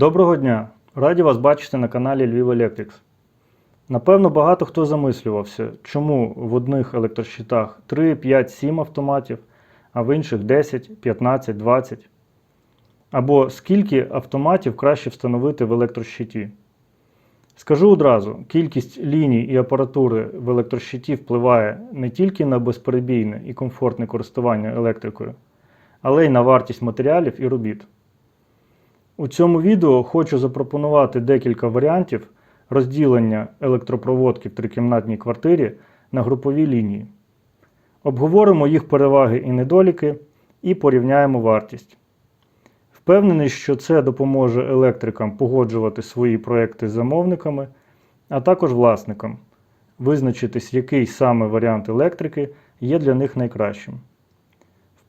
Доброго дня! Раді вас бачити на каналі Львів Electrics. Напевно, багато хто замислювався, чому в одних електрощитах 3, 5, 7 автоматів, а в інших 10, 15, 20. Або скільки автоматів краще встановити в електрощиті. Скажу одразу: кількість ліній і апаратури в електрощиті впливає не тільки на безперебійне і комфортне користування електрикою, але й на вартість матеріалів і робіт. У цьому відео хочу запропонувати декілька варіантів розділення електропроводки в трикімнатній квартирі на групові лінії. Обговоримо їх переваги і недоліки і порівняємо вартість. Впевнений, що це допоможе електрикам погоджувати свої проекти з замовниками, а також власникам, визначитись, який саме варіант електрики є для них найкращим.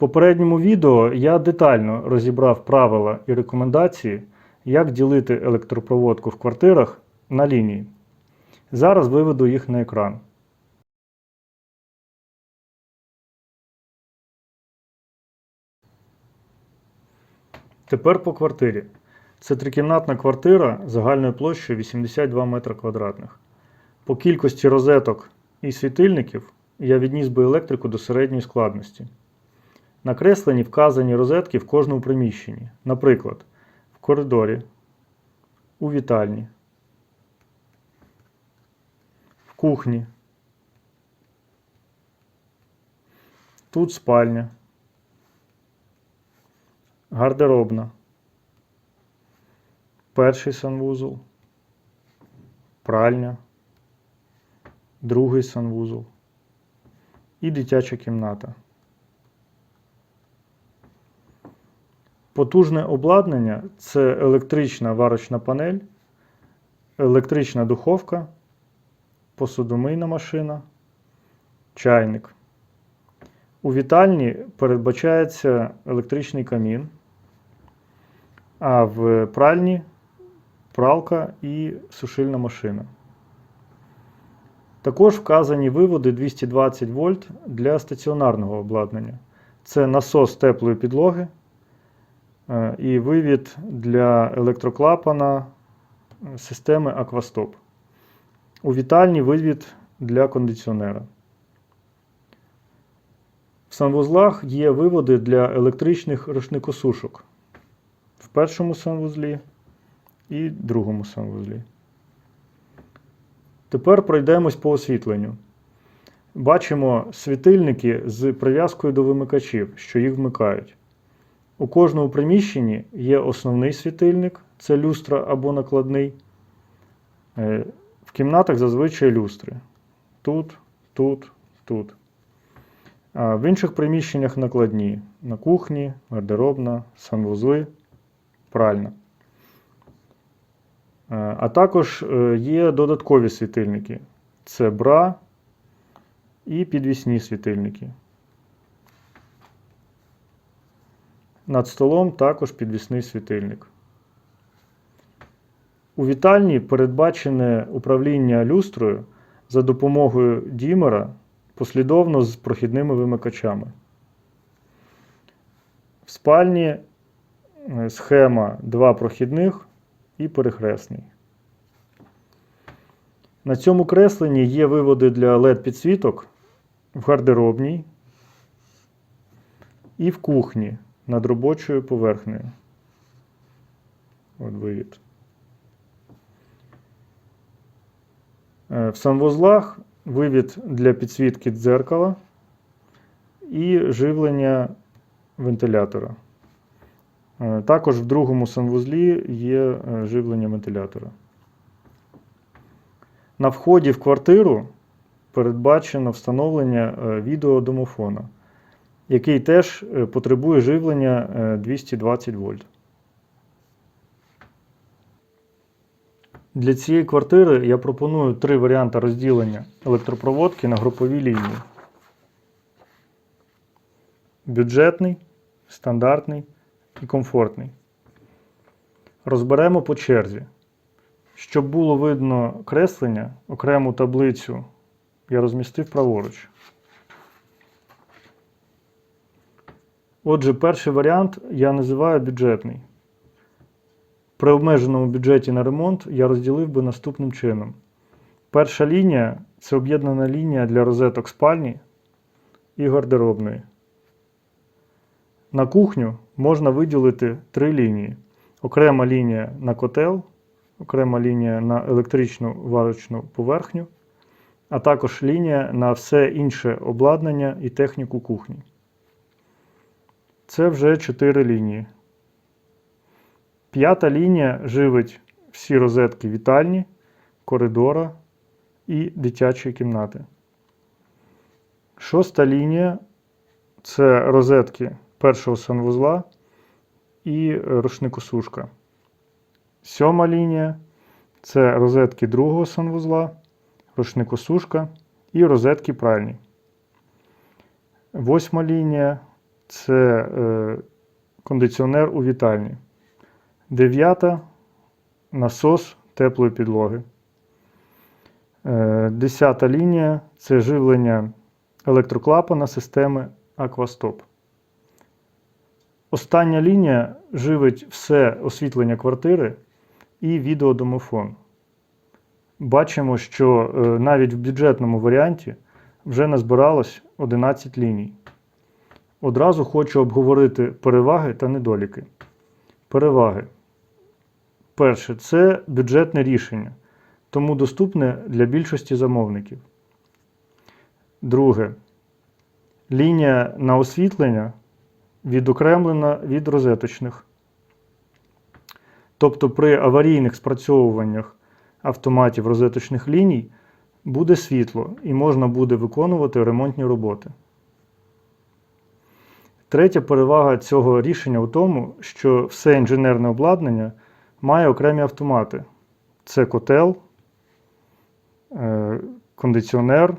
Попередньому відео я детально розібрав правила і рекомендації, як ділити електропроводку в квартирах на лінії. Зараз виведу їх на екран. Тепер по квартирі. Це трикімнатна квартира загальною площею 82 метри квадратних. По кількості розеток і світильників я відніс би електрику до середньої складності. Накреслені вказані розетки в кожному приміщенні. Наприклад, в коридорі, у вітальні, в кухні, тут спальня, гардеробна, перший санвузол, пральня, другий санвузол. І дитяча кімната. Потужне обладнання це електрична варочна панель, електрична духовка, посудомийна машина, чайник. У вітальні передбачається електричний камін, а в пральні пралка і сушильна машина. Також вказані виводи 220 вольт для стаціонарного обладнання. Це насос теплої підлоги і вивід для електроклапана е, системи Аквастоп. У вітальні вивід для кондиціонера. В санвузлах є виводи для електричних рушникосушок в першому санвузлі і другому санвузлі. Тепер пройдемось по освітленню. Бачимо світильники з прив'язкою до вимикачів, що їх вмикають. У кожному приміщенні є основний світильник, це люстра або накладний. Е, В кімнатах зазвичай люстри. Тут, тут, тут. А в інших приміщеннях накладні. На кухні, гардеробна, санвузли, пральна. Е, А також е, є додаткові світильники. Це бра і підвісні світильники. Над столом також підвісний світильник. У вітальні передбачене управління люстрою за допомогою дімера послідовно з прохідними вимикачами. В спальні е, схема два прохідних і перехресний. На цьому кресленні є виводи для LED-підсвіток в гардеробній і в кухні над робочою поверхнею. От вивід. Е, В санвузлах вивід для підсвітки дзеркала і живлення вентилятора. Е, Також в другому санвузлі є е, живлення вентилятора. На вході в квартиру передбачено встановлення відеодомофона, який теж е, потребує живлення е, 220 вольт. Для цієї квартири я пропоную три варіанти розділення електропроводки на групові лінії: бюджетний, стандартний і комфортний. Розберемо по черзі. Щоб було видно креслення, окрему таблицю я розмістив праворуч. Отже, перший варіант я називаю бюджетний. при обмеженому бюджеті на ремонт я розділив би наступним чином. Перша лінія це об'єднана лінія для розеток спальні і гардеробної. На кухню можна виділити три лінії: окрема лінія на котел, окрема лінія на електричну варочну поверхню, а також лінія на все інше обладнання і техніку кухні. Це вже чотири лінії. П'ята лінія живить всі розетки вітальні, коридора і дитячої кімнати. Шоста лінія це розетки першого санвузла і рушникосушка. Сьома лінія це розетки другого санвузла, рушникосушка і розетки пральні. Восьма лінія це е, кондиціонер у вітальні. Дев'ята насос теплої підлоги. Е, Десята лінія це живлення електроклапана системи Аквастоп. Остання лінія живить все освітлення квартири і відеодомофон. Бачимо, що е, навіть в бюджетному варіанті вже назбиралось 11 ліній. Одразу хочу обговорити переваги та недоліки. Переваги. Перше, це бюджетне рішення, тому доступне для більшості замовників. Друге. Лінія на освітлення відокремлена від розеточних. Тобто при аварійних спрацьовуваннях автоматів розеточних ліній буде світло і можна буде виконувати ремонтні роботи. Третя перевага цього рішення у тому, що все інженерне обладнання має окремі автомати. Це котел, е, кондиціонер,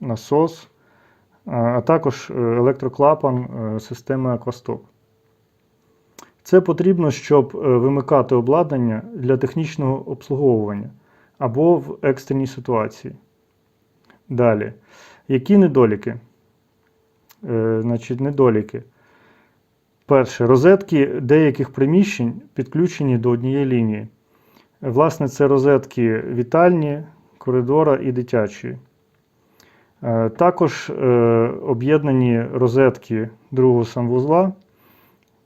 насос, а- а також е, електроклапан е, системи Аквастоп. Це потрібно, щоб е, вимикати обладнання для технічного обслуговування або в екстреній ситуації. Далі. Які недоліки? Е, Значить, недоліки. Перше, розетки деяких приміщень підключені до однієї лінії. Власне, це розетки вітальні, коридора і дитячої. Е, Також е, об'єднані розетки другого санвузла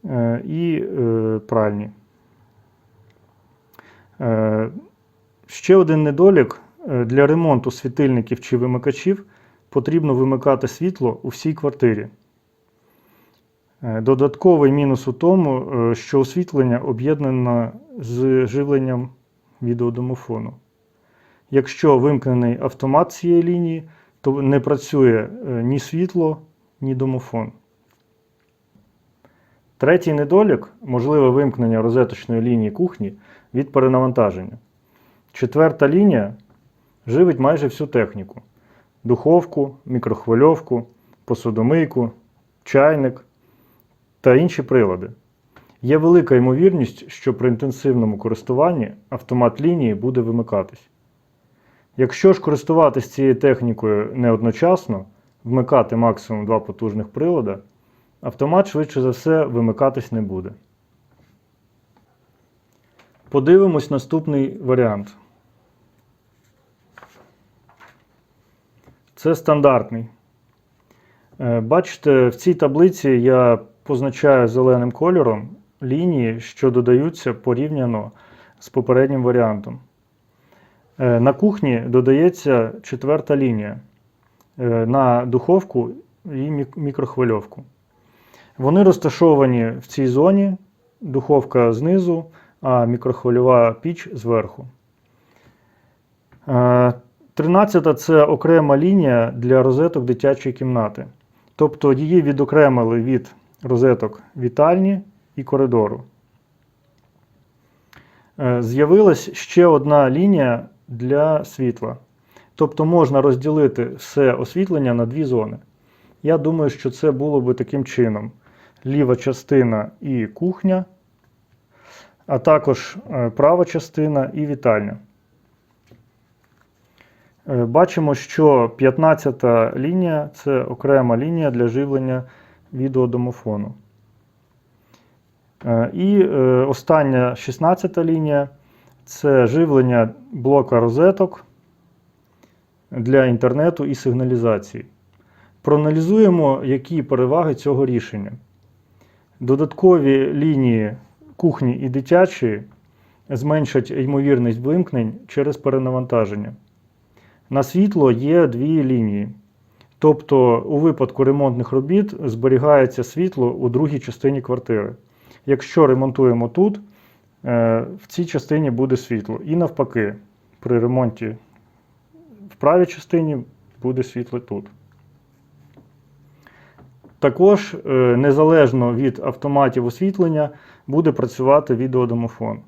е, і пральні. Ще один недолік для ремонту світильників чи вимикачів потрібно вимикати світло у всій квартирі. Е, Додатковий мінус у тому, е, що освітлення об'єднано з живленням відеодомофону. Якщо вимкнений автомат цієї лінії, то не працює е, ні світло, ні домофон. Третій недолік можливе вимкнення розеточної лінії кухні від перенавантаження. Четверта лінія живить майже всю техніку: духовку, мікрохвильовку, посудомийку, чайник та інші прилади. Є велика ймовірність, що при інтенсивному користуванні автомат лінії буде вимикатись. Якщо ж користуватись цією технікою не одночасно, вмикати максимум два потужних прилада, автомат швидше за все вимикатись не буде. Подивимось наступний варіант. Це стандартний. Е, Бачите, в цій таблиці я позначаю зеленим кольором лінії, що додаються порівняно з попереднім варіантом. Е, На кухні додається четверта лінія е, на духовку і мікрохвильовку. Вони розташовані в цій зоні, духовка знизу, а мікрохвильова піч зверху. Е, 13 це окрема лінія для розеток дитячої кімнати. Тобто її відокремили від розеток вітальні і коридору. Е, З'явилась ще одна лінія для світла. Тобто можна розділити все освітлення на дві зони. Я думаю, що це було би таким чином: ліва частина і кухня, а також е, права частина і вітальня. Е, Бачимо, що 15-та лінія це окрема лінія для живлення відеодомофону. Е, І е, остання 16-та лінія це живлення блока розеток для інтернету і сигналізації. Проаналізуємо, які переваги цього рішення. Додаткові лінії кухні і дитячої зменшать ймовірність вимкнень через перенавантаження. На світло є дві лінії. Тобто, у випадку ремонтних робіт зберігається світло у другій частині квартири. Якщо ремонтуємо тут, е, в цій частині буде світло. І навпаки, при ремонті в правій частині буде світло тут. Також е, незалежно від автоматів освітлення буде працювати відеодомофон.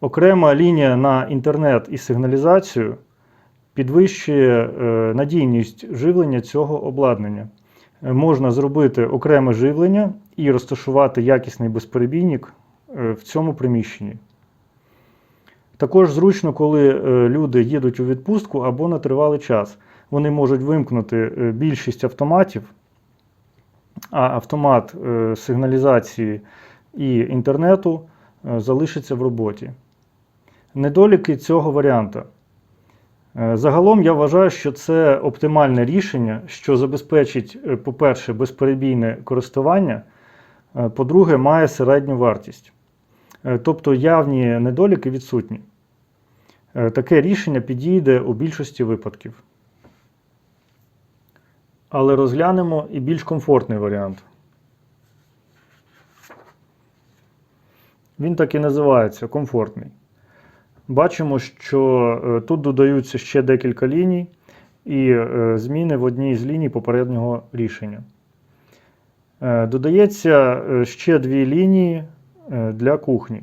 Окрема лінія на інтернет і сигналізацію підвищує е, надійність живлення цього обладнання. Е, Можна зробити окреме живлення і розташувати якісний безперебійник е, в цьому приміщенні. Також зручно, коли люди їдуть у відпустку або на тривалий час. Вони можуть вимкнути більшість автоматів, а автомат сигналізації і інтернету залишиться в роботі. Недоліки цього варіанта. Е, Загалом я вважаю, що це оптимальне рішення, що забезпечить, е, по-перше, безперебійне користування, е, по-друге, має середню вартість. Тобто явні недоліки відсутні. Таке рішення підійде у більшості випадків. Але розглянемо і більш комфортний варіант. Він так і називається комфортний. Бачимо, що е, тут додаються ще декілька ліній і е, зміни в одній з ліній попереднього рішення. Е, Додається ще дві лінії для кухні.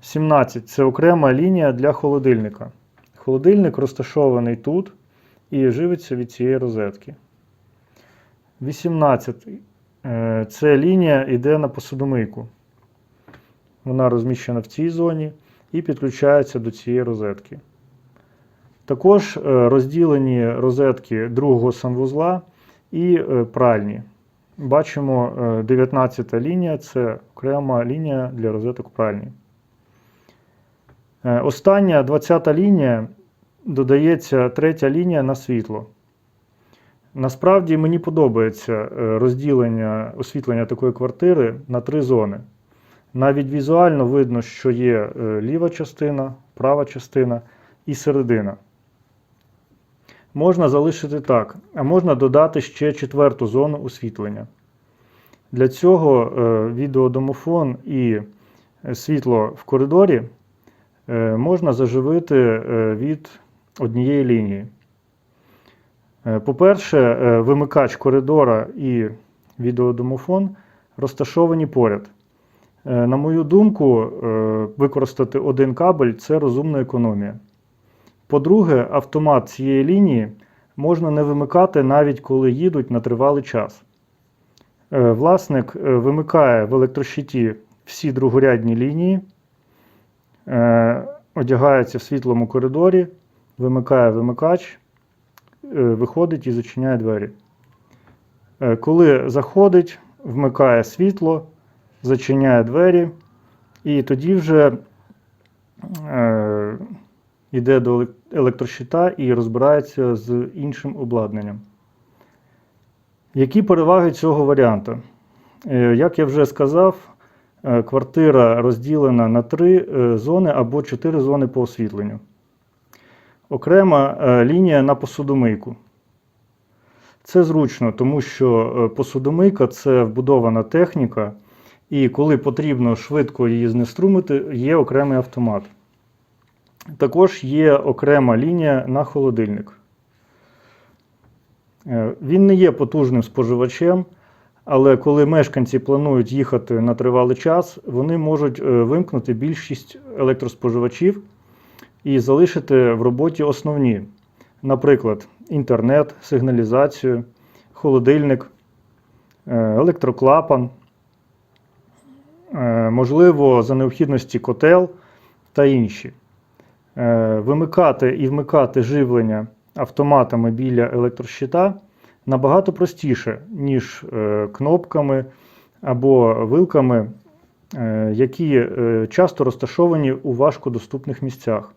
17 це окрема лінія для холодильника. Холодильник розташований тут і живиться від цієї розетки. 18 е, це лінія йде на посудомийку. Вона розміщена в цій зоні і підключається до цієї розетки. Також е, розділені розетки другого санвузла і е, пральні. Бачимо, е, 19 лінія це окрема лінія для розеток пральні. Е, Остання 20 лінія додається третя лінія на світло. Насправді мені подобається е, розділення освітлення такої квартири на три зони. Навіть візуально видно, що є е, ліва частина, права частина і середина. Можна залишити так, а можна додати ще четверту зону освітлення. Для цього е, відеодомофон і е, світло в коридорі можна заживити від однієї лінії. По-перше, вимикач коридора і відеодомофон розташовані поряд. Е, На мою думку, е, використати один кабель це розумна економія. По-друге, автомат цієї лінії можна не вимикати навіть коли їдуть на тривалий час. Е, Власник вимикає в електрощиті всі другорядні лінії, одягається в світлому коридорі, вимикає вимикач, виходить і зачиняє двері. Коли заходить, вмикає світло, зачиняє двері, і тоді вже е, йде до електрощита і розбирається з іншим обладнанням. Які переваги цього варіанту? Е, Як я вже сказав, е, квартира розділена на три зони або чотири зони по освітленню. Окрема лінія на посудомийку. Це зручно, тому що посудомийка це вбудована техніка, і коли потрібно швидко її знеструмити, є окремий автомат. Також є окрема лінія на холодильник. Е, Він не є потужним споживачем, але коли мешканці планують їхати на тривалий час, вони можуть е, вимкнути більшість електроспоживачів і залишити в роботі основні, наприклад, інтернет, сигналізацію, холодильник, е, електроклапан, можливо, за необхідності котел та інші. Е, Вимикати і вмикати живлення автоматами біля електрощита набагато простіше, ніж е, кнопками або вилками, е, які е, часто розташовані у важкодоступних місцях.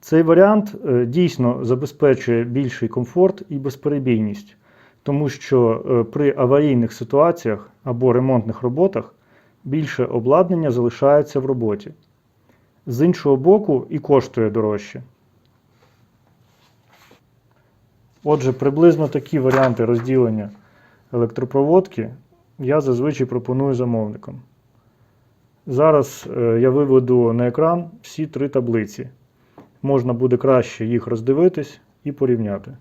Цей варіант е, дійсно забезпечує більший комфорт і безперебійність, тому що е, при аварійних ситуаціях або ремонтних роботах більше обладнання залишається в роботі. З іншого боку, і коштує дорожче. Отже, приблизно такі варіанти розділення електропроводки я зазвичай пропоную замовникам. Зараз е, я виведу на екран всі три таблиці. Можна буде краще їх роздивитись і порівняти.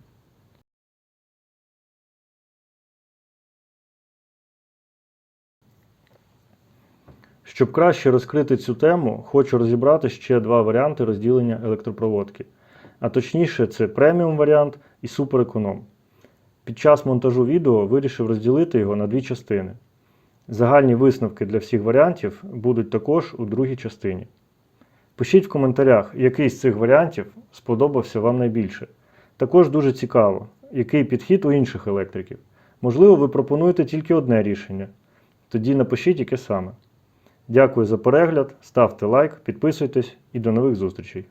Щоб краще розкрити цю тему, хочу розібрати ще два варіанти розділення електропроводки. А точніше, це преміум варіант і супереконом. Під час монтажу відео вирішив розділити його на дві частини. Загальні висновки для всіх варіантів будуть також у другій частині. Пишіть в коментарях, який з цих варіантів сподобався вам найбільше. Також дуже цікаво, який підхід у інших електриків. Можливо, ви пропонуєте тільки одне рішення. Тоді напишіть, яке саме. Дякую за перегляд, ставте лайк, підписуйтесь і до нових зустрічей!